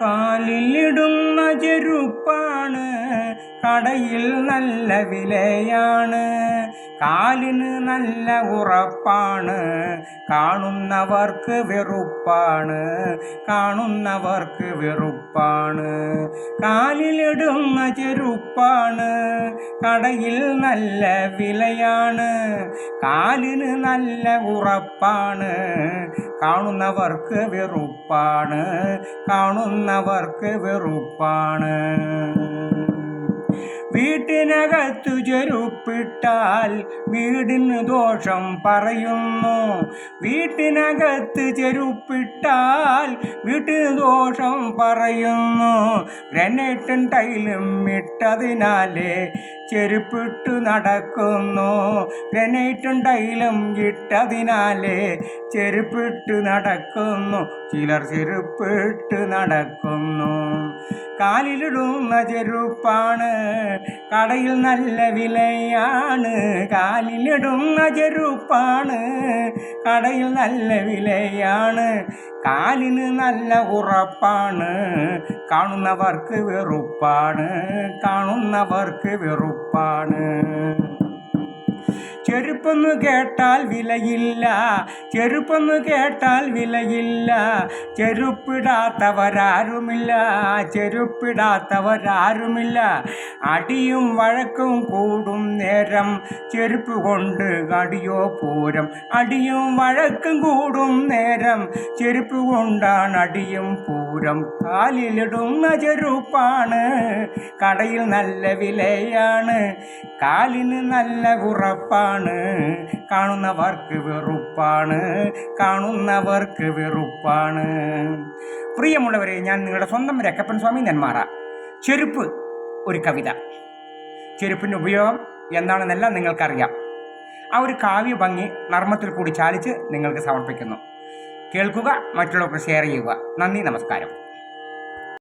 കാലിലിടുന്ന ചെരുപ്പാണ് കടയിൽ നല്ല വിലയാണ്. കാലിന് നല്ല ഉറപ്പാണ്. കാണുന്നവർക്ക് വെറുപ്പാണ്. കാണുന്നവർക്ക് വെറുപ്പാണ്. കാലിലിടുന്ന ചെരുപ്പാണ്. കടയിൽ നല്ല വിലയാണ്. കാലിന് നല്ല ഉറപ്പാണ്. കാണുന്നവർക്ക് വെറുപ്പാണ്. കാണുന്നവർക്ക് വെറുപ്പാണ്. വീട്ടിനകത്തു ചെരുപ്പിട്ടാൽ വീടിന് ദോഷം പറയുന്നു. വീട്ടിനകത്ത് ചെരുപ്പിട്ടാൽ വീട്ടിന് ദോഷം പറയുന്നു. ഗ്രനേറ്റും ടൈലും ഇട്ടതിനാലേ ചെരുപ്പിട്ട് നടക്കുന്നു. ഗ്രനേറ്റും ടൈലും ഇട്ടതിനാലേ ചെരുപ്പിട്ട് നടക്കുന്നു. ചിലർ ചെരുപ്പിട്ട് നടക്കുന്നു. കാലിലിടുന്ന ചെരുപ്പാണ് കടയിൽ നല്ല വിലയാണ്. കാലിലിടുന്ന ചെരുപ്പാണ് കടയിൽ നല്ല വിലയാണ്. കാലിന് നല്ല ഉറപ്പാണ്. കാണുന്നവർക്ക് വെറുപ്പാണ്. കാണുന്നവർക്ക് വെറുപ്പാണ്. ചെരുപ്പെന്ന് കേട്ടാൽ വിലയില്ല. ചെരുപ്പെന്ന് കേട്ടാൽ വിലയില്ല. ചെരുപ്പിടാത്തവരാരുമില്ല. ചെരുപ്പിടാത്തവരാരുമില്ല. അടിയും വഴക്കും കൂടും നേരം ചെരുപ്പ് കൊണ്ട് അടിയോ പൂരം. അടിയും വഴക്കും കൂടും നേരം ചെരുപ്പ് കൊണ്ടാണ് അടിയും പൂരം കാലിലിടുന്ന ചെരുപ്പാണ് കടയിൽ നല്ല വിലയാണ് കാലിന് നല്ല ഉറപ്പാണ്. കാണുന്നവർക്ക് വെറുപ്പാണ് കാണുന്നവർക്ക് വെറുപ്പാണ്. പ്രിയമുള്ളവരെ ഞാൻ നിങ്ങളുടെ സ്വന്തം രക്കപ്പൻ സ്വാമി നെന്മാറ. ചെരുപ്പ് ഒരു കവിത. ചെരുപ്പിന്റെ ഉപയോഗം എന്താണെന്നെല്ലാം നിങ്ങൾക്കറിയാം. ആ ഒരു കാവ്യ ഭംഗി നർമ്മത്തിൽ കൂടി ചാലിച്ച് നിങ്ങൾക്ക് സമർപ്പിക്കുന്നു. കേൾക്കുക മറ്റുള്ളവർക്ക് ഷെയർ ചെയ്യുക. നന്ദി നമസ്കാരം.